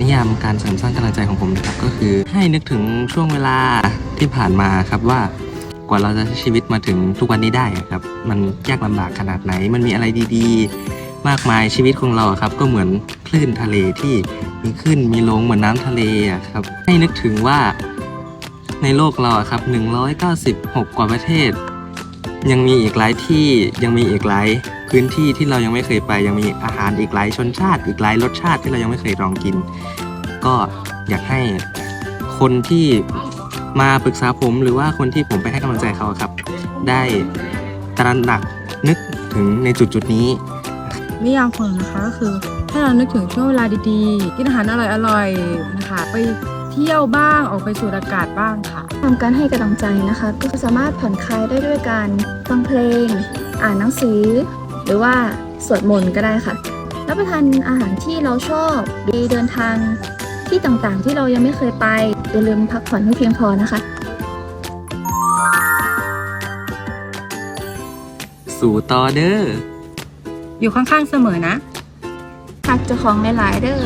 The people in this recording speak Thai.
นิยามการเสริมสร้างกำลังใจของผมนะครับก็คือให้นึกถึงช่วงเวลาที่ผ่านมาครับว่ากว่าเราจะใช้ชีวิตมาถึงทุกวันนี้ได้ครับ มันยากลำบากขนาดไหน มันมีอะไรดีๆ มากมายชีวิตของเราครับ ก็เหมือนคลื่นทะเลที่มีขึ้นมีลงเหมือนน้ำทะเลครับ ให้นึกถึงว่าในโลกเราครับ196 กว่าประเทศ ยังมีอีกหลายที่ยังมีอีกหลาย พื้นที่ที่เรายังไม่เคยไปยังมีอาหารอีกหลายชนชาติ อีกหลายรสชาติที่เรายังไม่เคยลองกิน ก็อยากให้คนที่มาปรึกษาผมหรือว่าคนที่ผมไปให้กำลังใจเขาอะครับ ได้ตระหนักนึกถึงในจุดจุดๆนี้นิยามของหนูนะคะก็คือให้เรานึกถึงช่วงเวลาดีๆ กินอาหารอร่อยๆนะคะไปเที่ยวบ้างออกไปสูดอากาศบ้างค่ะทำการให้กำลังใจนะคะ ก็สามารถผ่อนคลายได้ด้วยการฟังเพลง อ่านหนังสือ หรือว่าสวดมนต์ก็ได้ค่ะรับประทานอาหารที่เราชอบหรือเดินทางที่ต่างๆ ที่เรายังไม่เคยไปอย่าลืมพักผ่อนให้เพียงพอนะคะ สู่ต่อเด้ออยู่ข้างๆเสมอนะพักเจ้าของหลายๆเด้อ